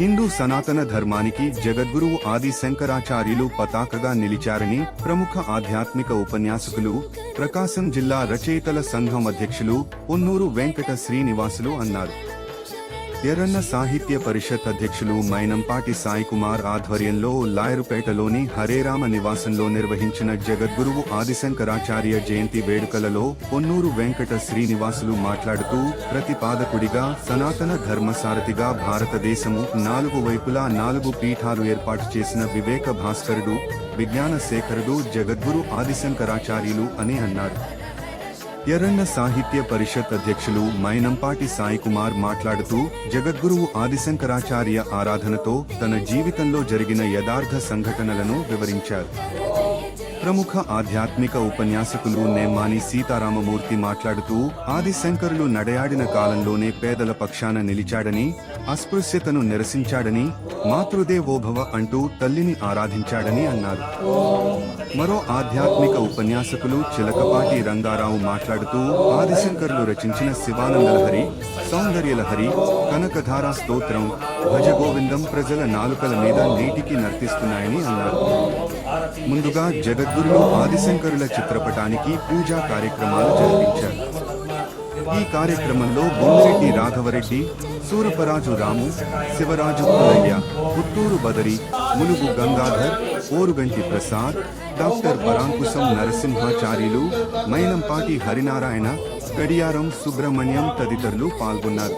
హిందూ సనాతన ధర్మానికి జగద్గురువు ఆది శంకరాచార్యులు పతాకగా నిలిచారని ప్రముఖ ఆధ్యాత్మిక ఉపన్యాసకులు ప్రకాశం జిల్లా రచయితల సంఘం అధ్యక్షులు పొన్నూరు వెంకట శ్రీనివాసులు అన్నారు. ఎర్రన్న సాహిత్య పరిషత్ అధ్యక్షులు మైనంపాటి సాయి కుమార్ ఆధ్వర్యంలో లాయరుపేటలోని హరేరామ నివాసంలో నిర్వహించిన జగద్గురువు ఆదిశంకరాచార్య జయంతి వేడుకలలో పొన్నూరు వెంకట శ్రీనివాసులు మాట్లాడుతూ ప్రతిపాదకుడిగా సనాతన ధర్మసారథిగా భారతదేశము నాలుగు వైపులా నాలుగు పీఠాలు ఏర్పాటు చేసిన వివేక భాస్కరుడు విజ్ఞాన శేఖరుడు జగద్గురు ఆదిశంకరాచార్యులు అని అన్నారు. ఎర్రన్న సాహిత్య పరిషత్ అధ్యక్షులు మైనంపాటి సాయికుమార్ మాట్లాడుతూ జగద్గురువు ఆదిశంకరాచార్య ఆరాధనతో తన జీవితంలో జరిగిన యథార్థ సంఘటనలను వివరించారు. ప్రముఖ ఆధ్యాత్మిక ఉపన్యాసకులు నేమాని సీతారామమూర్తి మాట్లాడుతూ ఆదిశంకరులు నడయాడిన కాలంలోనే పేదల పక్షాన నిలిచాడని అస్పృశ్యతను నిరసించాడని మాతృదేవోభవ అంటూ తల్లిని ఆరాధించాడని అన్నారు. మరో ఆధ్యాత్మిక ఉపన్యాసకులు చిలకపాటి రంగారావు మాట్లాడుతూ ఆదిశంకర్లు రచించిన శివానందలహరి సౌందర్యలహరి కనకధారా స్తోత్రం భజగోవిందం ప్రజల నాలుకల మీద నీటికి నర్తిస్తున్నాయని అన్నారు. ముందుగా జగద్గురులు ఆదిశంకరుల చిత్రపటానికి పూజా కార్యక్రమాలు జరిపించారు. ఈ కార్యక్రమంలో బొమ్మిరెడ్డి రాఘవరెడ్డి సూరపరాజు రాము శివరాజు పుల్లయ్య పుత్తూరు బదరి ములుగు గంగాధర్ ఓరుగంటి ప్రసాద్ డాక్టర్ పరాంకుశం నరసింహాచార్యులు మైనంపాటి హరినారాయణ గడియారం సుబ్రహ్మణ్యం తదితరులు పాల్గొన్నారు.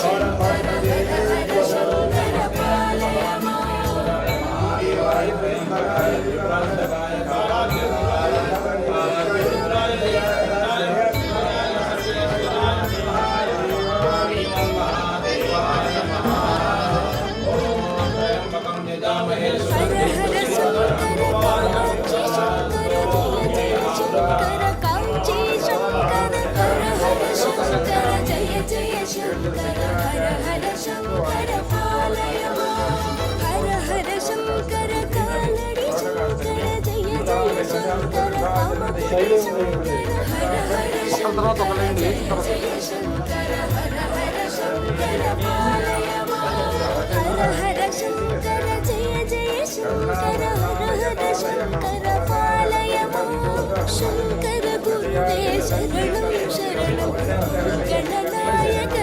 శంకర. హర తర్వాత శంకర పాలయ శంకర గురువే శరణం శరణం. గణనాయక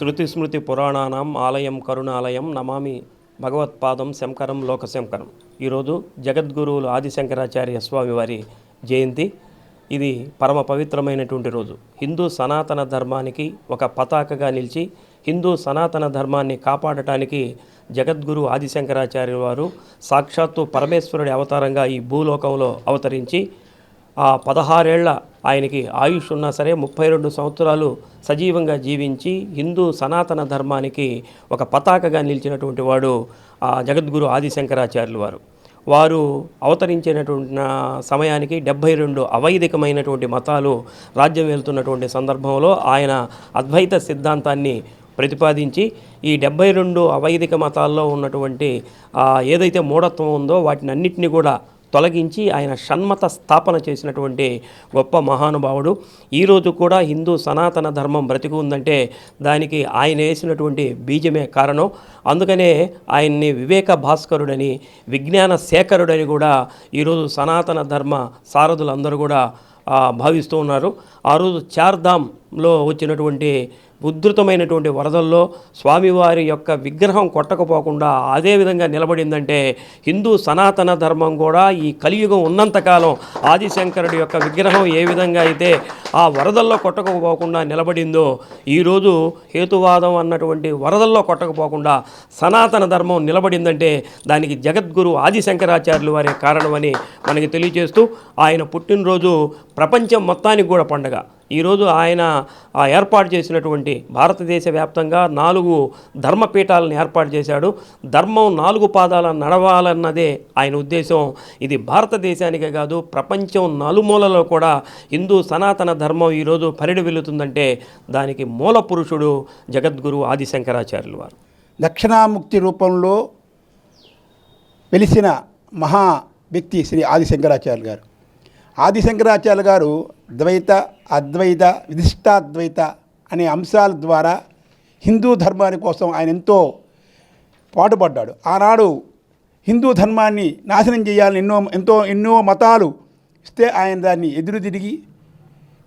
శృతిస్మృతి పురాణానాం ఆలయం కరుణాలయం నమామి భగవత్పాదం శంకరం లోకశంకరం ఈరోజు జగద్గురువులు ఆదిశంకరాచార్య స్వామి వారి జయంతి. ఇది పరమ పవిత్రమైనటువంటి రోజు. హిందూ సనాతన ధర్మానికి ఒక పతాకగా నిలిచి హిందూ సనాతన ధర్మాన్ని కాపాడటానికి జగద్గురు ఆదిశంకరాచార్య వారు సాక్షాత్తు పరమేశ్వరుడి అవతారంగా ఈ భూలోకంలో అవతరించి ఆ పదహారేళ్ళ ఆయనకి ఆయుష్ ఉన్నా సరే ముప్పై రెండు సంవత్సరాలు సజీవంగా జీవించి హిందూ సనాతన ధర్మానికి ఒక పతాకగా నిలిచినటువంటి వాడు ఆ జగద్గురు ఆదిశంకరాచార్యులు వారు. వారు అవతరించినటువంటి సమయానికి డెబ్భై రెండు అవైదికమైనటువంటి మతాలు రాజ్యం వెళ్తున్నటువంటి సందర్భంలో ఆయన అద్వైత సిద్ధాంతాన్ని ప్రతిపాదించి ఈ డెబ్బై రెండు అవైదిక మతాల్లో ఉన్నటువంటి ఏదైతే మూఢత్వం ఉందో వాటిని అన్నింటినీ కూడా తొలగించి ఆయన షణ్మత స్థాపన చేసినటువంటి గొప్ప మహానుభావుడు. ఈరోజు కూడా హిందూ సనాతన ధర్మం బ్రతికి ఉందంటే దానికి ఆయన వేసినటువంటి బీజమే కారణం. అందుకనే ఆయన్ని వివేక భాస్కరుడని విజ్ఞాన శేఖరుడని కూడా ఈరోజు సనాతన ధర్మ సారథులందరూ కూడా భావిస్తూ ఉన్నారు. ఆ రోజు చార్ధామ్లో వచ్చినటువంటి ఉధృతమైనటువంటి వరదల్లో స్వామివారి యొక్క విగ్రహం కొట్టకపోకుండా అదే విధంగా నిలబడిందంటే హిందూ సనాతన ధర్మం కూడా ఈ కలియుగం ఉన్నంతకాలం ఆదిశంకరుడి యొక్క విగ్రహం ఏ విధంగా అయితే ఆ వరదల్లో కొట్టకపోకుండా నిలబడిందో ఈరోజు హేతువాదం అన్నటువంటి వరదల్లో కొట్టకపోకుండా సనాతన ధర్మం నిలబడిందంటే దానికి జగద్గురు ఆదిశంకరాచార్యులు వారే కారణమని మనకి తెలియజేస్తూ ఆయన పుట్టినరోజు ప్రపంచం మొత్తానికి కూడా పండగ. ఈరోజు ఆయన ఏర్పాటు చేసినటువంటి భారతదేశ వ్యాప్తంగా నాలుగు ధర్మపీఠాలను ఏర్పాటు చేశాడు. ధర్మం నాలుగు పాదాల నడవాలన్నదే ఆయన ఉద్దేశం. ఇది భారతదేశానికే కాదు ప్రపంచం నలుమూలలో కూడా హిందూ సనాతన ధర్మం ఈరోజు పరిడి వెళుతుందంటే దానికి మూల పురుషుడు జగద్గురు ఆదిశంకరాచార్యులు వారు. దక్షిణాముక్తి రూపంలో వెలిసిన మహా వ్యక్తి శ్రీ ఆదిశంకరాచార్య గారు. ఆదిశంకరాచార్య గారు ద్వైత అద్వైత విశిష్టాద్వైత అనే అంశాల ద్వారా హిందూ ధర్మాని కోసం ఆయన ఎంతో పాటుపడ్డాడు. ఆనాడు హిందూ ధర్మాన్ని నాశనం చేయాలని ఎన్నో ఎంతో ఎన్నో మతాలు ఇస్తే ఆయన దాన్ని ఎదురు తిరిగి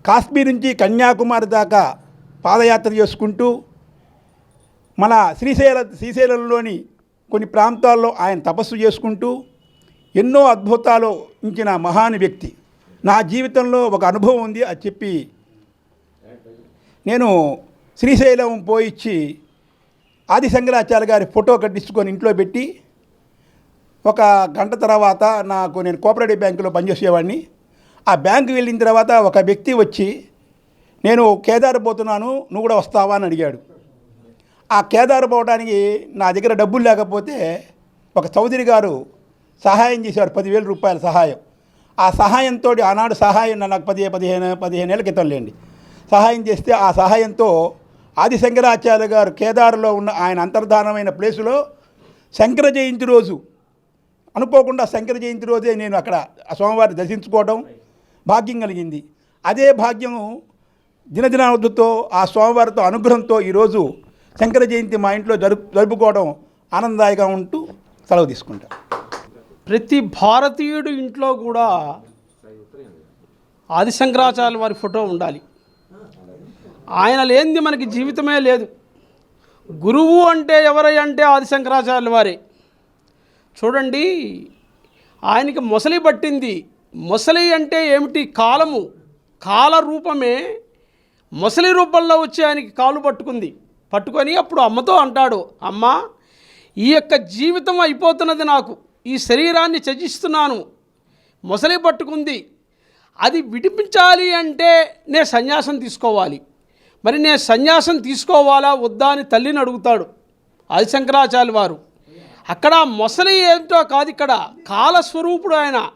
కాశ్మీర్ నుంచి కన్యాకుమారి దాకా పాదయాత్ర చేసుకుంటూ మన శ్రీశైల శ్రీశైలంలోని కొన్ని ప్రాంతాల్లో ఆయన తపస్సు చేసుకుంటూ ఎన్నో అద్భుతాలు ఇంచిన మహాను వ్యక్తి. నా జీవితంలో ఒక అనుభవం ఉంది అది చెప్పి నేను శ్రీశైలం పోయిచ్చి ఆది శంకరాచార్య గారి ఫోటో కట్టించుకొని ఇంట్లో పెట్టి ఒక గంట తర్వాత నాకు నేను కోఆపరేటివ్ బ్యాంకులో పనిచేసేవాడిని. ఆ బ్యాంకు వెళ్ళిన తర్వాత ఒక వ్యక్తి వచ్చి నేను కేదార్ పోతున్నాను నువ్వు కూడా వస్తావా? అని అడిగాడు. ఆ కేదార్ పోవడానికి నా దగ్గర డబ్బులు లేకపోతే ఒక చౌదరి గారు సహాయం చేశారు పదివేల రూపాయల సహాయం. ఆ సహాయంతో ఆనాడు సహాయం నాకు పదిహే పదిహేను పదిహేను ఏళ్ళ క్రితం లేండి. సహాయం చేస్తే ఆ సహాయంతో ఆది శంకరాచార్య గారు కేదారులో ఉన్న ఆయన అంతర్ధానమైన ప్లేసులో శంకర జయంతి రోజు అనుకోకుండా శంకర జయంతి రోజే నేను అక్కడ ఆ స్వామివారిని దర్శించుకోవడం భాగ్యం కలిగింది. అదే భాగ్యం దినదినావధితో ఆ స్వామివారితో అనుగ్రహంతో ఈరోజు శంకర జయంతి మా ఇంట్లో జరుపు జరుపుకోవడం ఆనందదాయకంగా ఉంటూ సెలవు తీసుకుంటాం ప్రతి భారతీయుడు ఇంట్లో కూడా ఆదిశంకరాచార్య వారి ఫోటో ఉండాలి. ఆయన లేనిది మనకి జీవితమే లేదు. గురువు అంటే ఎవరై అంటే ఆదిశంకరాచార్యుల వారే. చూడండి ఆయనకి మొసలి పట్టింది. మొసలి అంటే ఏమిటి? కాలము. కాల రూపమే మొసలి రూపంలో వచ్చి ఆయనకి కాలు పట్టుకుంది. పట్టుకొని అప్పుడు అమ్మతో అంటాడు అమ్మ ఈ యొక్క జీవితం అయిపోతున్నది నాకు. ఈ శరీరాన్ని త్యజిస్తున్నాను. మొసలి పట్టుకుంది. అది విడిపించాలి అంటే నేను సన్యాసం తీసుకోవాలి. మరి నేను సన్యాసం తీసుకోవాలా? వద్దా అని తల్లిని అడుగుతాడు ఆది శంకరాచార్య వారు. అక్కడ మొసలి ఏంటో కాదు ఇక్కడ. కాలస్వరూపుడు ఆయన.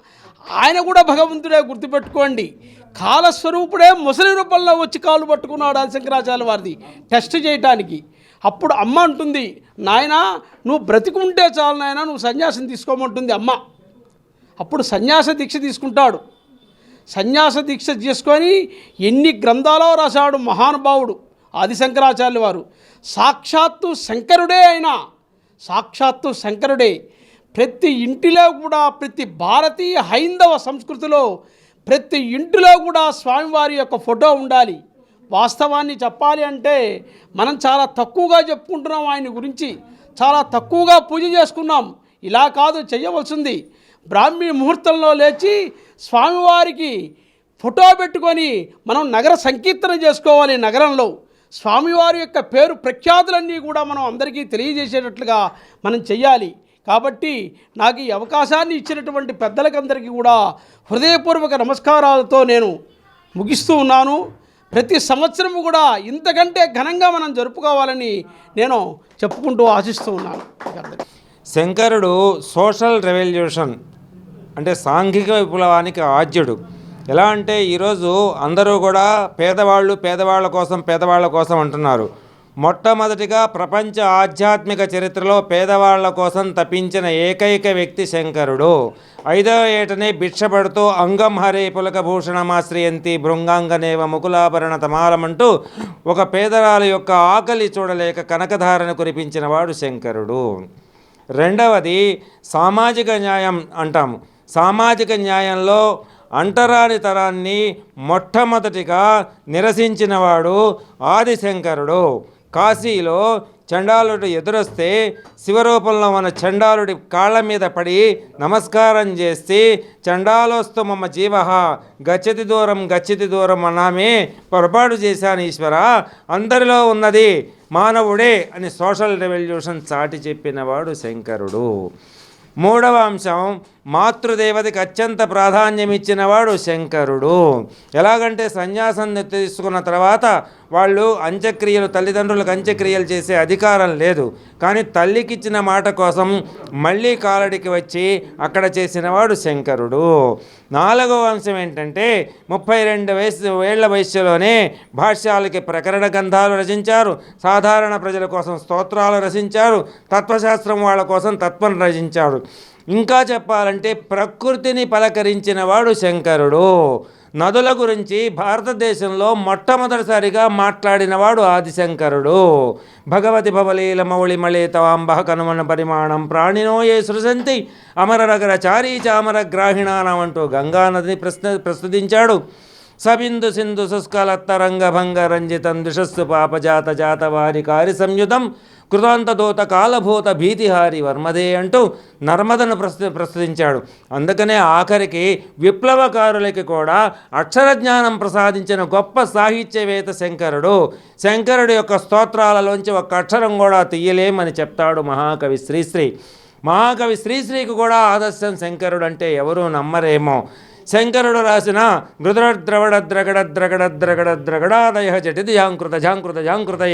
ఆయన కూడా భగవంతుడే గుర్తుపెట్టుకోండి. కాలస్వరూపుడే ముసలి రూపంలో వచ్చి కాలు పట్టుకున్నాడు ఆది శంకరాచార్య వారిది. టెస్ట్ చేయటానికి. అప్పుడు అమ్మ అంటుంది నాయనా నువ్వు బ్రతికుంటే చాలు నాయనా నువ్వు సన్యాసం తీసుకోమంటుంది అమ్మ. అప్పుడు సన్యాస దీక్ష తీసుకుంటాడు. సన్యాస దీక్ష చేసుకొని ఎన్ని గ్రంథాలో రాశాడు మహానుభావుడు ఆదిశంకరాచార్యుల వారు. సాక్షాత్తు శంకరుడే అయినా సాక్షాత్తు శంకరుడే. ప్రతి ఇంటిలో కూడా ప్రతి భారతీయ హైందవ సంస్కృతిలో ప్రతి ఇంటిలో కూడా స్వామివారి యొక్క ఫోటో ఉండాలి. వాస్తవాన్ని చెప్పాలి అంటే మనం చాలా తక్కువగా చెప్పుకుంటున్నాం ఆయన గురించి. చాలా తక్కువగా పూజ చేసుకున్నాం. ఇలా కాదు చేయవలసింది బ్రాహ్మీ ముహూర్తంలో లేచి స్వామివారికి ఫోటో పెట్టుకొని మనం నగర సంకీర్తన చేసుకోవాలి నగరంలో. స్వామివారి యొక్క పేరు ప్రఖ్యాతులన్నీ కూడా మనం అందరికీ తెలియజేసేటట్లుగా మనం చెయ్యాలి. కాబట్టి నాకు ఈ అవకాశాన్ని ఇచ్చినటువంటి పెద్దలకందరికీ కూడా హృదయపూర్వక నమస్కారాలతో నేను ముగిస్తూ ఉన్నాను. ప్రతి సంవత్సరం కూడా ఇంతకంటే ఘనంగా మనం జరుపుకోవాలని నేను చెప్పుకుంటూ ఆశిస్తూ ఉన్నాను. శంకరుడు సోషల్ రెవల్యూషన్ అంటే సాంఘిక విప్లవానికి ఆద్యుడు. ఎలా అంటే ఈరోజు అందరూ కూడా పేదవాళ్ళు పేదవాళ్ళ కోసం పేదవాళ్ళ కోసం అంటున్నారు. మొట్టమొదటిగా ప్రపంచ ఆధ్యాత్మిక చరిత్రలో పేదవాళ్ళ కోసం తపించిన ఏకైక వ్యక్తి శంకరుడు. ఐదవ ఏటనే భిక్షపడుతూ అంగం హరే పులకభూషణమాశ్రయంతి భృంగాంగనేవ ముకులాభరణ తమాలమంటూ ఒక పేదరాలు యొక్క ఆకలి చూడలేక కనకధారణ కురిపించిన వాడు శంకరుడు. రెండవది సామాజిక న్యాయం అంటాము. సామాజిక న్యాయంలో అంటరాని తరాన్ని మొట్టమొదటిగా నిరసించినవాడు ఆదిశంకరుడు. కాశీలో చండాలుడు ఎదురొస్తే శివరూపంలో ఉన్న చండాలుడి కాళ్ళ మీద పడి నమస్కారం చేసి చండాలోస్తు మమ్మ జీవ గచ్చతి దూరం గచ్చతి దూరం అన్నామే పొరపాటు చేశాను ఈశ్వర అందరిలో ఉన్నది మానవుడే అని సోషల్ రెవల్యూషన్ చాటి చెప్పినవాడు శంకరుడు. మూడవ అంశం మాతృదేవతకి అత్యంత ప్రాధాన్యం ఇచ్చినవాడు శంకరుడు. ఎలాగంటే సన్యాసం తీసుకున్న తర్వాత వాళ్ళు అంత్యక్రియలు తల్లిదండ్రులకు అంత్యక్రియలు చేసే అధికారం లేదు. కానీ తల్లికి ఇచ్చిన మాట కోసం మళ్ళీ కాలడికి వచ్చి అక్కడ చేసినవాడు శంకరుడు. నాలుగవ అంశం ఏంటంటే ముప్పై రెండు వయసు ఏళ్ళ వయసులోనే భాష్యాలకి ప్రకరణ గ్రంథాలు రచించారు. సాధారణ ప్రజల కోసం స్తోత్రాలు రచించారు. తత్వశాస్త్రం వాళ్ళ కోసం తత్వం రచించారు ఇంకా చెప్పాలంటే ప్రకృతిని పలకరించిన వాడు శంకరుడు. నదుల గురించి భారతదేశంలో మొట్టమొదటిసారిగా మాట్లాడినవాడు ఆదిశంకరుడు. భగవతి భవలీల మౌళి మళే తవాంబహ కనుమన పరిమాణం ప్రాణినోయే సృజంతి సృజంతి. అమరనగర చారీ చామర గ్రాహిణానం అంటూ గంగానదిని ప్రశ్న ప్రస్తుతించాడు. సబిందు సింధు శుష్కలత్తరంగ భంగ రంజితం దిశస్సు పాపజాత జాతవారి కారి సంయుతం కృతాంతదూత కాలభూత భీతిహారి వర్మదే అంటూ నర్మదను ప్రస్తు ప్రస్తుతించాడు. అందుకనే ఆఖరికి విప్లవకారులకి కూడా అక్షర జ్ఞానం ప్రసాదించిన గొప్ప సాహిత్యవేత్త శంకరుడు శంకరుడు యొక్క స్తోత్రాలలోంచి ఒక అక్షరం కూడా తీయలేమని చెప్తాడు మహాకవి శ్రీశ్రీ. మహాకవి శ్రీశ్రీకి కూడా ఆదర్శం శంకరుడు అంటే ఎవరూ నమ్మరేమో. శంకరుడు రాసిన మృదురద్రవడ ద్రగడ ద్రగడ ద్రగడ ద్రగడాదయ జటిది జాంకృత జాంకృత జాంకృతై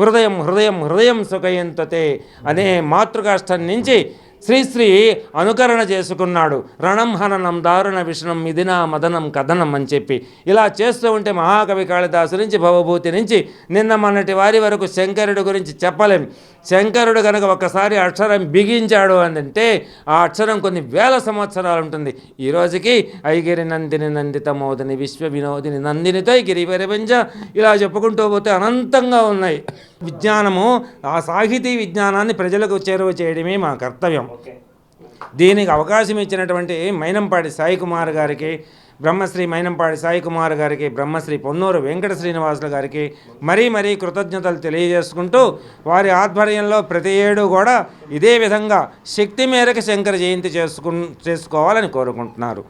హృదయం హృదయం హృదయం సుఖయంతతే అనే మాతృకాష్టం నుంచి శ్రీశ్రీ అనుకరణ చేసుకున్నాడు. రణం హననం దారుణ విషణం మిదినా మదనం కథనం అని చెప్పి. ఇలా చేస్తూ ఉంటే మహాకవి కాళిదాసు నుంచి భవభూతి నుంచి నిన్న మొన్నటి వారి వరకు శంకరుడు గురించి చెప్పలేం. శంకరుడు కనుక ఒకసారి అక్షరం బిగించాడు అని అంటే ఆ అక్షరం కొన్ని వేల సంవత్సరాలు ఉంటుంది. ఈ రోజుకి ఐగిరి నందిని నందిత మోదిని విశ్వ వినోదిని నందినితో గిరివరవింజ ఇలా చెప్పుకుంటూ పోతే అనంతంగా ఉన్నాయి. విజ్ఞానము ఆ సాహితీ విజ్ఞానాన్ని ప్రజలకు చేరువ చేయడమే మా కర్తవ్యం. దీనికి అవకాశం ఇచ్చినటువంటి మైనంపాటి సాయి కుమార్ గారికి బ్రహ్మశ్రీ మైనంపాడి సాయి కుమార్ గారికి బ్రహ్మశ్రీ పొన్నూరు వెంకట శ్రీనివాసులు గారికి మరీ మరీ కృతజ్ఞతలు తెలియజేసుకుంటూ వారి ఆధ్వర్యంలో ప్రతి ఏడు కూడా ఇదే విధంగా శక్తి మేరకు శంకర జయంతి చేసుకు చేసుకోవాలని కోరుకుంటున్నారు.